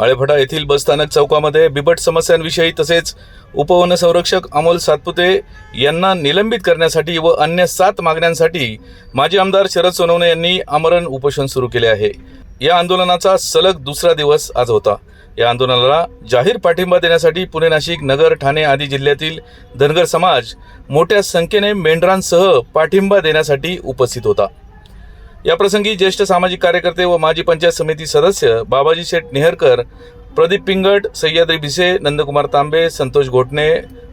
आळेभटा येथील बसस्थानक चौकामध्ये बिबट समस्यांविषयी तसेच उपवन संरक्षक अमोल सातपुते यांना निलंबित करण्यासाठी व अन्य सात मागण्यांसाठी माजी आमदार शरद सोनवणे यांनी आमरण उपोषण सुरू केले आहे. या आंदोलनाचा सलग दुसरा दिवस आज होता. या आंदोलनाला जाहीर पाठिंबा देण्यासाठी पुणे नाशिक नगर ठाणे आदी जिल्ह्यातील धनगर समाज मोठ्या संख्येने मेंढरांसह पाठिंबा देण्यासाठी उपस्थित होता. याप्रसंगी ज्येष्ठ सामाजिक कार्यकर्ते व माजी पंचायत समिती सदस्य बाबाजी शेठ नेहरकर प्रदीप पिंगट सह्याद्री भिसे नंदकुमार तांबे संतोष घोटणे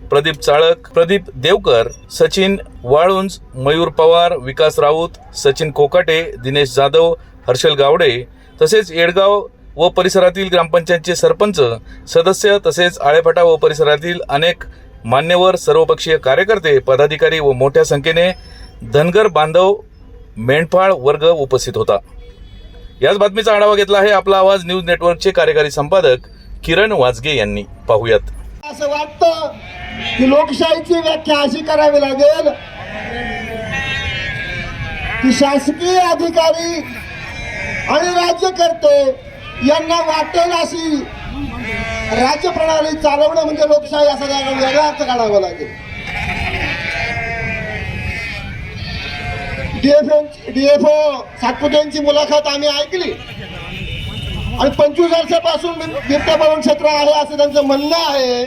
प्रदीप चाळक प्रदीप देवकर सचिन वाळुंज मयूर पवार विकास राऊत सचिन कोकाटे दिनेश जाधव हर्षल गावडे तसेच येडगाव व परिसरातील ग्रामपंचायतचे सरपंच सदस्य तसेच आळेफाटा व परिसरातील अनेक मान्यवर सर्वपक्षीय कार्यकर्ते पदाधिकारी व मोठ्या संख्येने धनगर बांधव मेंढपाळ वर्ग उपस्थित होता. याच बातमीचा आढावा घेतला आहे आपला आवाज न्यूज नेटवर्कचे कार्यकारी संपादक किरण वाजगे यांनी. पाहूयात. असं वाटतं की लोकशाहीची व्याख्या अशी करावी लागेल की शासकीय अधिकारी आणि राज्यकर्ते यांना वाटेल अशी राज्य प्रणाली चालवणं म्हणजे लोकशाही असा वेगळा अर्थ काढावा लागेल. डीएफओ डीएफओ सातपुतेंची मुलाखत आम्ही ऐकली. आणि पंचवीस वर्षापासून बिब- बिबट्या पालन क्षेत्र आहे असं त्यांचं म्हणणं आहे.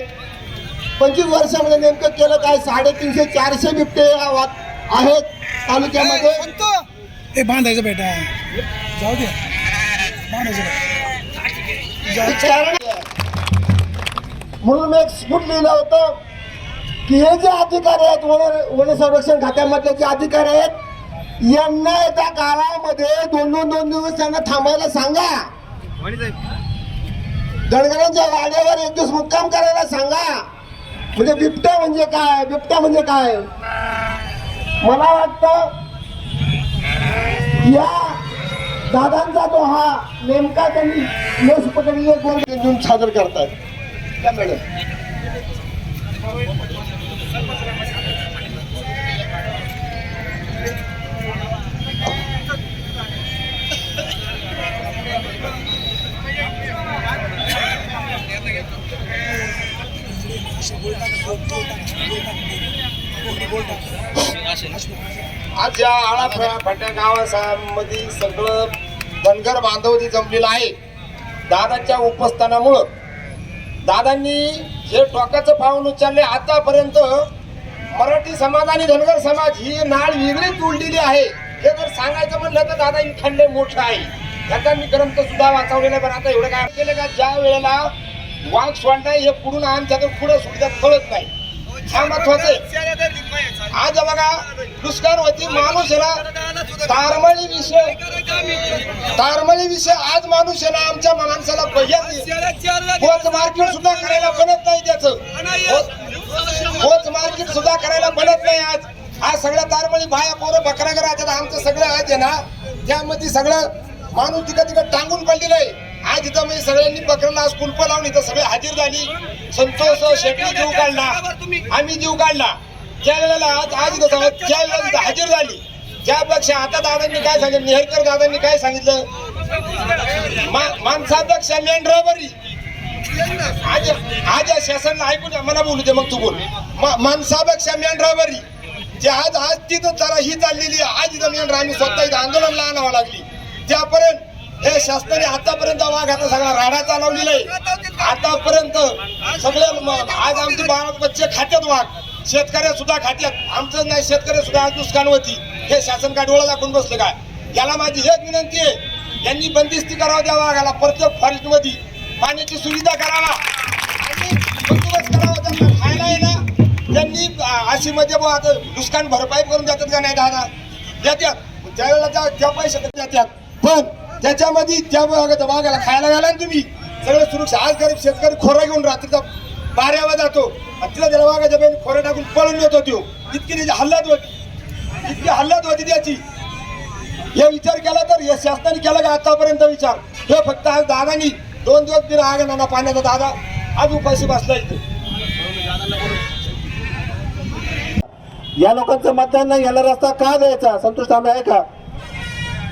पंचवीस वर्षामध्ये नेमकं केलं काय? साडेतीनशे चारशे बिबटे आहेत तालुक्यामध्ये. ते बांधायचं बेटा. जाऊ दे. बांधायचं कारण म्हणून मी एक स्फुट लिहिलं होतं की हे जे अधिकारी आहेत वन वन संरक्षण खात्यामधले जे अधिकारी आहेत यांना येत्या काळामध्ये दोन दोन दोन दिवस त्यांना थांबायला सांगा. गडगडांच्या वाड्यावर एक दिवस मुक्काम करायला सांगा. म्हणजे बिबट्या म्हणजे काय? बिबट्या म्हणजे काय? मला वाटतं या दादांचा तो हा नेमका त्यांनी लस पकडली एक वर्ग घेऊन सादर करतात त्या मॅडम. आज या आळा फाट्या गावामध्ये सगळं धनगर बांधवती जमलेलं आहे. दादाच्या उपस्थानामुळं. दादांनी जे टोकाचं पाहून उचलले आतापर्यंत मराठी समाज आणि धनगर समाज ही नाळ वेगळीच जोडलेली आहे. हे जर सांगायचं म्हणलं तर दादा खंडे मोठं आहे. त्याचा मी ग्रंथ सुद्धा वाचवलेला पण आता एवढं काय केलं का? ज्या वेळेला वाघ सोडणार हे पुढून आमच्याकडे पुढे सुविधात कळत नाही. हा महत्वाचं आज बघा दुष्काळ होती माणूस आहे ना तारमळी विषय. तारमळी विषय आज माणूस आहे ना आमच्या माणसाला पहिल्या पोच मार्केट सुद्धा करायला बनत नाही त्याचं. पोच मार्केट सुद्धा करायला बनत नाही आज. आज सगळ्या तारमळी बाया पोरं बकरा करायच्या आमचं सगळं आज आहे ना त्यामध्ये सगळं माणूस तिकडे तिकडं टांगून पडलेलं आहे. आज इथं म्हणजे सगळ्यांनी पकडला आज कुलप लावून इथं सगळे हाजीर झाली. संतोष शेट्टी जीव काढला. आम्ही जीव काढला. ज्या वेळेला आज आज ज्या वेळेला इथं हजीर झाली ज्यापेक्षा आता दादांनी काय सांगितलं नेहरकर दादांनी काय सांगितलं? मा- माणसापेक्षा मेंढरा बरी आज आज या शासनाला ऐकून मला बोलू दे मग तू बोल. मा- माणसापेक्षा मेंढरा बरी जे आज आज तिथं जरा ही चाललेली आहे. आज इथं मेंढरा आम्ही स्वतः इथं आंदोलनला आणावं लागली. त्यापर्यंत हे शासनाने आतापर्यंत वाघ आता सगळा राडा चालवलेला आहे. आतापर्यंत सगळे आज आमचे बारा खात्यात वाघ. शेतकऱ्या सुद्धा खात्यात. आमचं नाही शेतकरी सुद्धा आज नुकसान होती हे शासन काय डोळा दाखवून बसलं काय याला माझी हेच विनंती आहे. यांनी बंदिस्ती करावं त्या वाघाला प्रत्येक फॉरेस्टमध्ये पाण्याची सुविधा करावा. आणि बंदोबस्त करावा. त्यांना खायला आहे त्यांनी अशी मध्ये बुवा आता नुकसान भरपाई करून देतात का नाही दादा? देतात. त्यावेळेला त्या त्या पैसे देतात. पण त्याच्यामध्ये त्या वाघाच्या वाघाला खायला घाला ना तुम्ही सगळं सुरक्षा. आज गरीब शेतकरी खोरा घेऊन रात्रीचा बाऱ्यावर जातो. आणि तिला त्याला वाघाच्या बेन खोऱ्या टाकून पळून येत तो. इतकी त्याची हल्ल्यात होती. इतकी हल्ल्यात होती त्याची. हे विचार केला तर या शासनाने केला का आतापर्यंत विचार? हे फक्त आज दादानी दोन दिवस दिला आग नाना पाण्याचा दादा. आज उपाशी बसला इथे. या लोकांचं मतदान नाही याला रस्ता का द्यायचा? संतुष्ट आम्ही आहे का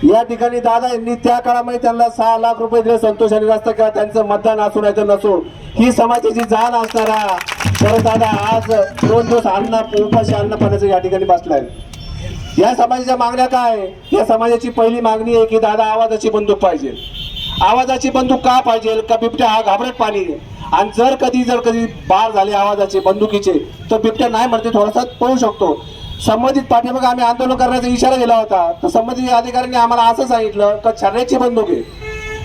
या ठिकाणी दादा यांनी त्या काळामध्ये त्यांना सहा लाख रुपये दिले. संतोषाने जास्त का त्यांचं मतदान असू नाही तर ही समाजाची जाण असणारा परत दादा आज दोन दिवस अन्न उपाशी अन्न पाण्याचं या ठिकाणी बसलाय. या समाजाच्या मागण्या काय? या समाजाची पहिली मागणी आहे की दादा आवाजाची बंदूक पाहिजे. आवाजाची बंदूक का पाहिजे? का बिबट्या हा घाबरट पाणी आहे. आणि जर कधी जर कधी बार झाले आवाजाचे बंदुकीचे तर बिबट्या नाही म्हणते थोडासा पळू शकतो. संबंधित पाठीमागे आम्ही आंदोलन करण्याचा इशारा दिला होता. तर संबंधित अधिकाऱ्यांनी आम्हाला असं सांगितलं का छर्याची बंदूक आहे.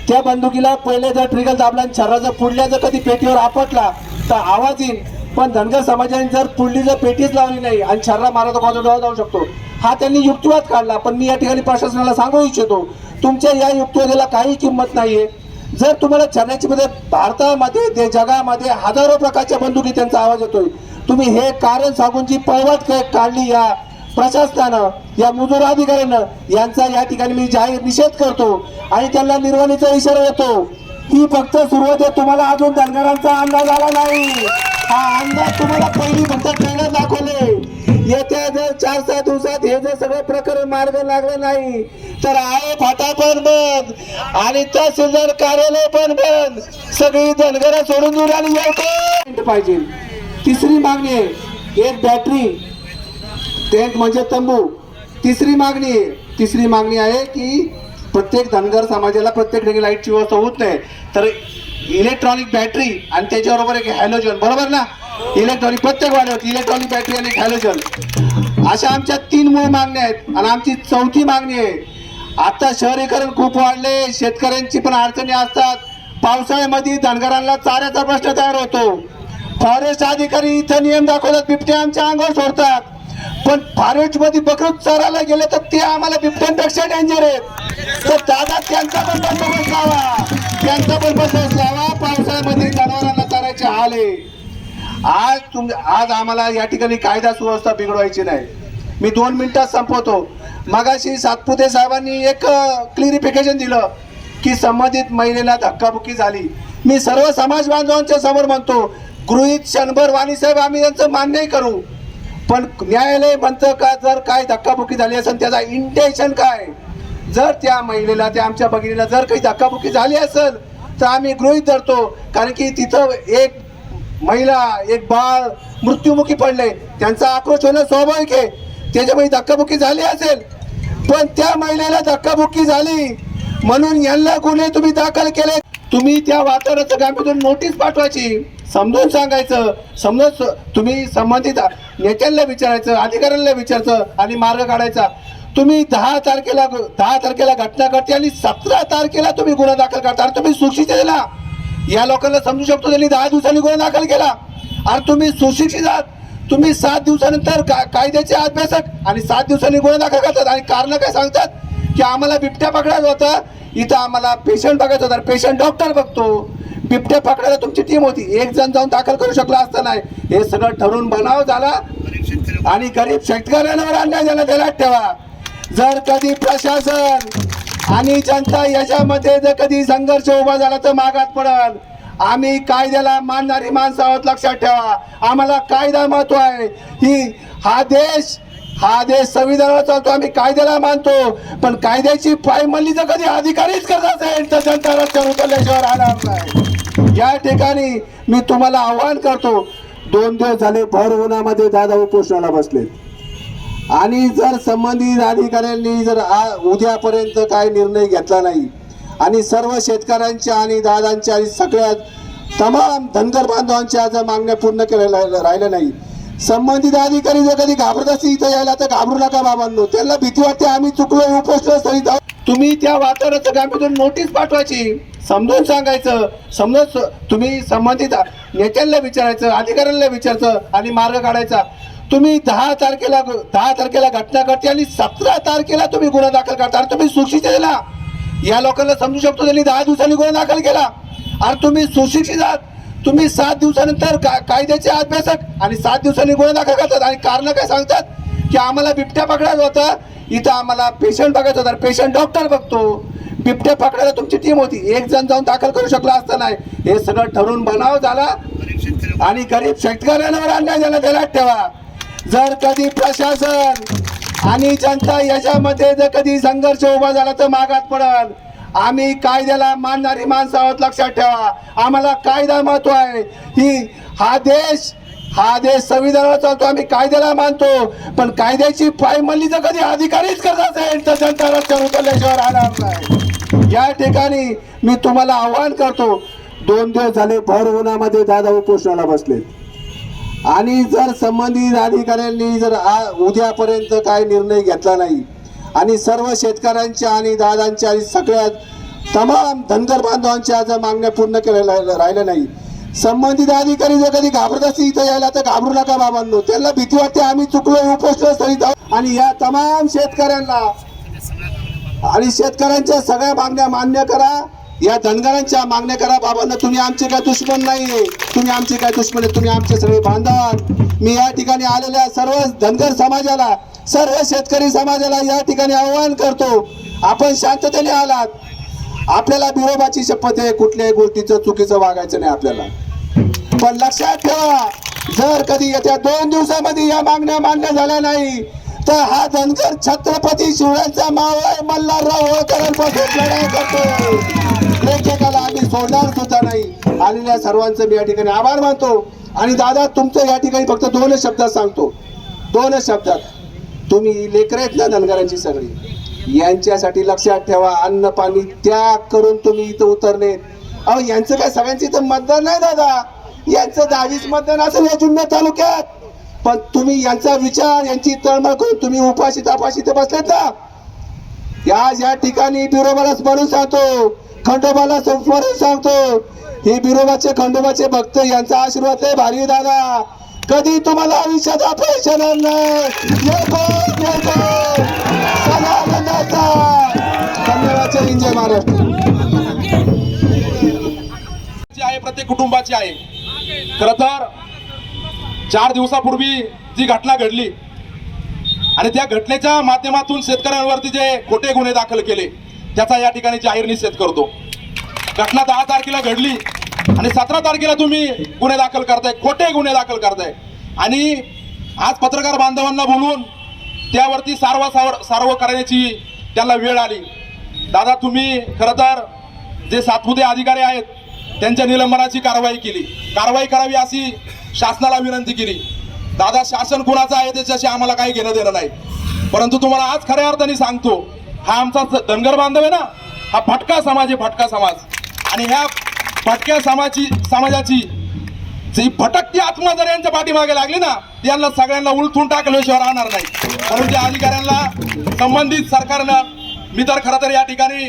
त्या बंदुकीला पहिले जर ट्रिगल दाबला आणि छर्रा जर पुढल्या जर कधी पेटीवर आपटला तर आवाज येईल. पण धनगर समाजाने जर पुढली जर पेटीच लावली नाही आणि छर्रा मारा तो कोणाचा जाऊ शकतो. हा त्यांनी युक्तिवाद काढला पण मी या ठिकाणी प्रशासनाला सांगू इच्छितो तुमच्या या युक्तिवादाला काही किंमत नाहीये. जर तुम्हाला छर्याची मध्ये भारतामध्ये जगामध्ये हजारो प्रकारच्या बंदुकी त्यांचा आवाज येतोय तुम्ही हे कारण सांगून जी पळवट काढली या प्रशासनानं या मजूर अधिकाऱ्यानं? यांचा या ठिकाणी मी जाहीर निषेध करतो आणि त्यांना निर्वाणीचा इशारा देतो. ही फक्त सुरुवात आहे. तुम्हाला अजून धनगरांचा अंदाज आला नाही. हा अंदाज तुम्हाला पहिली फक्त ट्रेलर दाखवले. येत्या जर चार सहा दिवसात हे जर सगळं प्रकरण मार्ग लागलं नाही तर आहे फाटा पण बंद आणि तहसीलदार कार्यालय पण बंद. सगळी धनगरा सोडून दूर आणि पाहिजे. तिसरी मागणी आहे. एक बॅटरी टेंट म्हणजे तंबू. तिसरी मागणी आहे. तिसरी मागणी आहे की प्रत्येक धनगर समाजाला प्रत्येक ठिकाणी लाईटची व्यवस्था होत नाही. तर इलेक्ट्रॉनिक बॅटरी आणि त्याच्याबरोबर एक हॅलोजन बरोबर ना? इलेक्ट्रॉनिक प्रत्येक वाढवत इलेक्ट्रॉनिक बॅटरी आणि एक हॅलोजन अशा आमच्या तीन मूळ मागण्या आहेत आणि आमची चौथी मागणी आहे. आता शहरीकरण खूप वाढले शेतकऱ्यांची पण अडचणी असतात. पावसाळ्यामध्ये धनगरांना चाऱ्याचा प्रश्न तयार होतो. फॉरेस्ट अधिकारी इथं नियम दाखवतात बिबटे आमच्या अंगावर सोडतात. पण फॉरेस्टमध्ये बकरूद चरायला गेले तर ते आम्हाला बिबट्यांपेक्षा डेंजर आहेत. तर दादा त्यांचा पण बंदोबस्त लावा. त्यांचा पण बंदोबस्त लावा. पावसाळ्यामध्ये जनावरांना चरायचे आले आज तुम आज आम्हाला या ठिकाणी कायदा सुव्यवस्था बिघडवायची नाही. मी दोन मिनिटात संपवतो. मगाशी सातपुते साहेबांनी एक क्लिरिफिकेशन दिलं की संबंधित महिलेला धक्काबुक्की झाली. मी सर्व समाज बांधवांच्या समोर म्हणतो गृहित क्षणभर वाणी साहेब आम्ही त्यांचं मान्यही करू. पण न्यायालय म्हणतं का जर काय धक्काबुक्की झाली असेल त्याचा इंटेन्शन काय? जर त्या महिलेला त्या आमच्या भगिनीला जर काही धक्काबुक्की झाली असेल तर आम्ही गृहित धरतो. कारण की तिथं एक महिला एक बाळ मृत्युमुखी पडले. त्यांचा आक्रोश होणं स्वाभाविक आहे. त्याच्यामुळे धक्काबुक्की झाली असेल. पण त्या महिलेला धक्काबुक्की झाली. म्हणून यांना गुन्हे तुम्ही दाखल केले. तुम्ही त्या वातावरणाचं गांभीर्यातून नोटीस पाठवायची. समजून सांगायचं. समजून तुम्ही संबंधित नेत्यांना विचारायचं अधिकाऱ्यांना विचारायचं आणि मार्ग काढायचा. तुम्ही दहा तारखेला दहा तारखेला घटना घडते आणि सतरा तारखेला तुम्ही गुन्हा दाखल करता. आणि तुम्ही सुशिक्षित दिला या लोकांना समजू शकतो त्यांनी दहा दिवसांनी गुन्हा दाखल केला. आणि तुम्ही सुशिक्षित आहात. तुम्ही सात दिवसानंतर का कायद्याचे अभ्यासक आणि सात दिवसांनी गुन्हा दाखल करतात. आणि कारण काय सांगतात? की आम्हाला बिबट्या पकडायचं होता. इथं आम्हाला पेशंट बघायचं होता. पेशंट डॉक्टर बघतो. बिबट्या पकडायला तुमची टीम होती. एक जण जाऊन दाखल करू शकला असता नाही. हे सगळं ठरवून बनाव झाला. आणि गरीब शेतकऱ्यांवर अन्याय झाला त्याला ठेवा. जर कधी प्रशासन आणि जनता याच्यामध्ये जर कधी संघर्ष उभा झाला तर मागात पडल. आम्ही कायद्याला मानणारी माणसं आहोत लक्षात ठेवा. आम्हाला कायदा महत्त्व आहे. ही हा देश हा देश संविधानाचा होतो आम्ही कायद्याला मानतो. पण कायद्याची पायमल्ली जर कधी अधिकारीच करत असेल तर जनता रस्त्यावर उतरल्याशिवाय राहणार नाही. या ठिकाणी मी तुम्हाला आव्हान करतो दोन दिवस झाले भर उन्हामध्ये दादा उपोषणाला बसले आणि जर संबंधित अधिकाऱ्यांनी जर आ- उद्यापर्यंत काय निर्णय घेतला नाही आणि सर्व शेतकऱ्यांच्या आणि दादांच्या आणि सगळ्या तमाम धनगर बांधवांच्या जर मागण्या पूर्ण केलेल्या राहिल्या नाही संबंधित अधिकारी जर कधी घाबरत असतील इथं यायला तर घाबरू नका बाबांनो. त्यांना भीती वाटते आम्ही चुकलो उपोषण स्थळी जाऊ. तुम्ही त्या वातावरणाचं गांभीर्यातून नोटीस पाठवायची. समजून सांगायचं समजून तुम्ही संबंधित नेत्यांना विचारायचं अधिकाऱ्यांना विचारायचं आणि मार्ग काढायचा. तुम्ही दहा तारखेला दहा तारखेला घटना घडते आणि सतरा तारखेला तुम्ही गुन्हा दाखल करता. आणि तुम्ही सुशिक्षित दिला या लोकांना समजू शकतो त्यांनी दहा दिवसांनी गुन्हा दाखल केला. आणि तुम्ही सुशिक्षित आहात. तुम्ही सात दिवसानंतर का कायद्याचे अभ्यासक आणि सात दिवसांनी गुन्हा दाखल करतात. आणि कारण काय सांगतात? की आम्हाला बिबट्या पकडायचं होता. इथं आम्हाला पेशंट बघायचा होता. पेशंट डॉक्टर बघतो. बिबट्या पकडायला तुमची टीम होती. एक जण जाऊन दाखल करू शकला असता नाही. हे सगळं ठरवून बनाव झाला. आणि गरीब शेतकऱ्यांवर अन्याय झाला. त्याला ठेवा. जर कधी प्रशासन आणि जनता याच्यामध्ये जर कधी संघर्ष उभा झाला तर मागात पडल. आम्ही कायद्याला मानणारी माणसं आहोत लक्षात ठेवा. आम्हाला कायदा महत्त्व आहे. ही हा देश हा देश संविधानावर चालतो आम्ही कायद्याला मानतो. पण कायद्याची पायमल्ली जर कधी अधिकारीच करत असेल तर जनता रस्त्यावर उतरल्याशिवाय राहणार नाही. या ठिकाणी मी तुम्हाला आव्हान करतो. दोन दिवस झाले भर उन्हामध्ये दादा उपोषणाला बसले. आणि जर संबंधित अधिकाऱ्यांनी जर आ- उद्यापर्यंत काय निर्णय घेतला नाही आणि सर्व शेतकऱ्यांच्या आणि दादांच्या आणि सगळ्या तमाम धनगर बांधवांच्या जर मागण्या पूर्ण केलेल्या राहिल्या नाही संबंधित अधिकारी जर कधी घाबरत असतील इथं यायला तर घाबरू नका बाबांनो. त्यांना भीती वाटते आम्ही चुकलो उपोषण स्थळी जाऊ. आणि या तमाम शेतकऱ्यांना आणि शेतकऱ्यांच्या सगळ्या मागण्या मान्य करा. या धनगरांच्या मागण्या करा बाबांना. तुम्ही आमचे काय दुश्मन नाही तुम्ही आमचे काय दुश्मन आहे तुम्ही आमचे सगळे बांधव आहात मी या ठिकाणी आलेल्या सर्व धनगर समाजाला. सर्व शेतकरी समाजाला या ठिकाणी आवाहन करतो आपण शांततेने आलात. आपल्याला बिरोबाची शपथ आहे कुठल्याही गोष्टीचं चुकीचं वागायचं नाही आपल्याला. पण लक्षात ठेवा जर कधी येत्या दोन दिवसामध्ये या मागण्या मान्य झाल्या नाही तर हा धनगर छत्रपती शिवरायांचा मावळ मल्हारराव होळकरांपासून लढाई करतो. प्रेक्षकाला आम्ही सोडणार सुद्धा नाही. आलेल्या सर्वांचं मी या ठिकाणी आभार मानतो. आणि दादा तुमचं या ठिकाणी फक्त दोनच शब्दात सांगतो. दोनच शब्दात. तुम्ही लेकर आहेत ना धनगरांची सगळी. यांच्यासाठी लक्षात ठेवा अन्न पाणी त्याग करून तुम्ही इथं उतरले. अहो यांचं काय सगळ्यांचं इथं मतदान नाही दादा. यांचं दहावीस मतदान असेल या जुन्नर तालुक्यात. पण तुम्ही यांचा विचार यांची तळमळ करून तुम्ही उपाशी तापाशी ते बसलेत ना. या या ठिकाणी बिरोबाला स्मरून सांगतो खंडोबाला स्मरून सांगतो. हे बिरोबाचे खंडोबाचे भक्त यांचा आशीर्वाद आहे भारी दादा. कधी तुम्हाला आयुष्यात अपयश येणार नाही? येतो, महाराष्ट्र. आहे प्रत्येक कुटुंबाची आहे खर तर चार दिवसापूर्वी जी घटना घडली आणि त्या घटनेच्या माध्यमातून शेतकऱ्यांवरती जे खोटे गुन्हे दाखल केले त्याचा या ठिकाणी जाहीर निषेध करतो. घटना दहा तारखेला घडली आणि सतरा तारखेला तुम्ही गुन्हे दाखल करताय खोटे गुन्हे दाखल करताय. आणि आज पत्रकार बांधवांना बोलून त्यावरती सार्व सावर सार्व करण्याची त्याला वेळ आली. दादा तुम्ही खरं तर जे सातपुते अधिकारी आहेत त्यांच्या निलंबनाची कारवाई केली. कारवाई करावी अशी शासनाला विनंती केली. दादा शासन कुणाचं आहे त्याच्याशी आम्हाला काही घेणं देणं नाही. परंतु तुम्हाला आज खऱ्या अर्थाने सांगतो हा आमचा धनगर बांधव आहे ना हा फटका समाज आहे फटका समाज. आणि ह्या फटक्या समाजाची समाजाची जी भटकती आत्मा जर यांच्या पाठीमागे लागली ना यांना सगळ्यांना उलथून टाकल्याशिवाय राहणार नाही. म्हणून त्या अधिकाऱ्यांना संबंधित सरकारनं मी तर खरं तर या ठिकाणी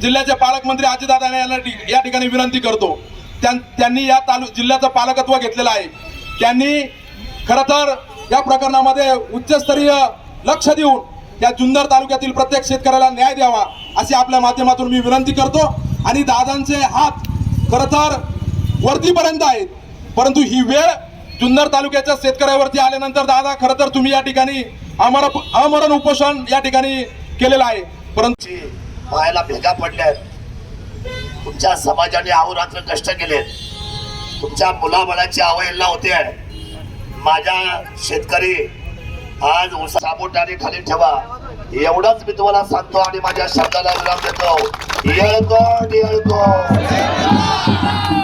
जिल्ह्याचे पालकमंत्री अजितदादा यांना या ठिकाणी विनंती करतो. त्यां- त्यांनी या तालु जिल्ह्याचं पालकत्व घेतलेलं आहे. त्यांनी खरं तर या प्रकरणामध्ये उच्चस्तरीय लक्ष देऊन या जुन्नर तालुक्यातील प्रत्येक शेतकऱ्याला न्याय द्यावा अशी आपल्या माध्यमातून मी विनंती करतो. आणि दादांचे हात खरं तर वरतीपर्यंत आहेत. परंतु ही वेळ जुन्नर तालुक्याच्या शेतकऱ्यावरती आल्यानंतर दादा खरं तर तुम्ही या ठिकाणी अमर अमरण उपोषण या ठिकाणी केलेलं आहे. परंतु पायाला भेगा पडल्यात. तुमच्या समाजाने अहोरात्र कष्ट केले तुमच्या मुलाबाळाची अवहेलना होते माझ्या शेतकरी आज साबोटाने खाली ठेवा. एवढंच मी तुम्हाला सांगतो आणि माझ्या शब्दाला विराम देतो. येळकोट येळकोट.